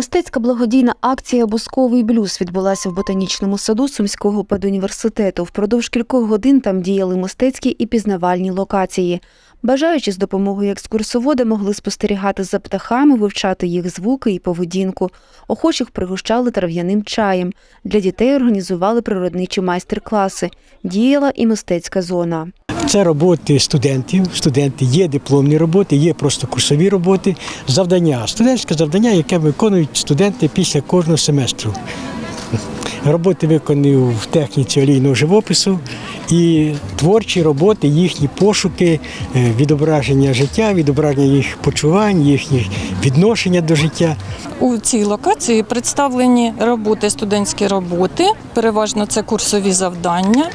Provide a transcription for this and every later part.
Мистецька благодійна акція Бусковий блюз відбулася в ботанічному саду Сумського педуніверситету. Впродовж кількох годин там діяли мистецькі і пізнавальні локації. Бажаючи з допомогою екскурсовода могли спостерігати за птахами, вивчати їх звуки і поведінку. Охочих пригощали трав'яним чаєм. Для дітей організували природничі майстер-класи. Діяла і мистецька зона. Це роботи студентів. Студенти є дипломні роботи, є просто курсові роботи. Завдання, студентське завдання, яке виконують студенти після кожного семестру. Роботи виконані в техніці олійного живопису і творчі роботи, їхні пошуки, е, відображення життя, відображення їх почувань, їхніх відношення до життя. У цій локації представлені роботи, студентські роботи, переважно це курсові завдання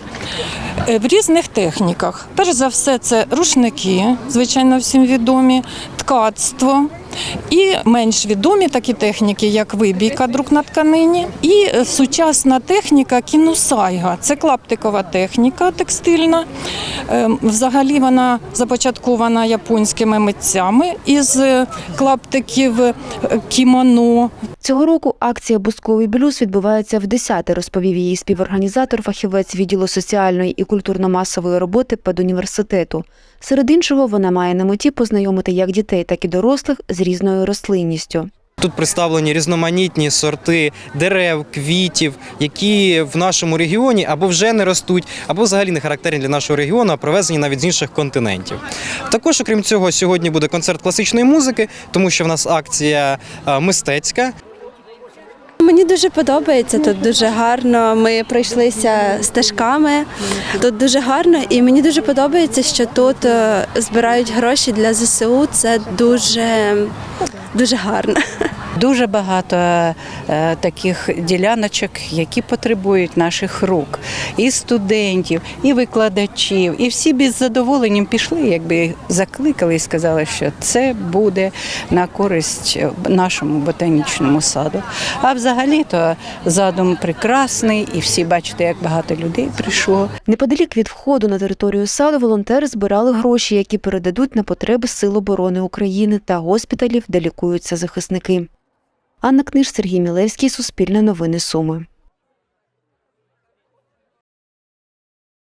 е, в різних техніках. Перш за все, це рушники, звичайно, всім відомі, ткацтво. І менш відомі такі техніки, як вибійка друк на тканині, і е, сучасна техніка кінусайга. Це клаптикова техніка текстильна. Е, Взагалі вона започаткована японськими митцями із е, клаптиків е, кімоно. Цього року акція Бусковий блюз відбувається в десяте, розповів її співорганізатор, фахівець відділу соціальної і культурно-масової роботи педуніверситету. Серед іншого, вона має на меті познайомити як дітей, так і дорослих з різною рослинністю. Тут представлені різноманітні сорти дерев, квітів, які в нашому регіоні або вже не ростуть, або взагалі не характерні для нашого регіону, а привезені навіть з інших континентів. Також, окрім цього, сьогодні буде концерт класичної музики, тому що в нас акція е, мистецька. Мені дуже подобається тут дуже гарно. Ми пройшлися стежками. Тут дуже гарно, і мені дуже подобається, що тут е, збирають гроші для ЗСУ. Це дуже, дуже гарно. Дуже багато е, таких діляночок, які потребують наших рук, і студентів, і викладачів, і всі без задоволенням пішли, якби закликали і сказали, що це буде на користь нашому ботанічному саду. А взагалі-то задум прекрасний, і всі бачите, як багато людей прийшло. Неподалік від входу на територію саду волонтери збирали гроші, які передадуть на потреби Сил оборони України та госпіталів, де лікуються захисники. Анна Книж, Сергій Мілевський, Суспільне новини Суми.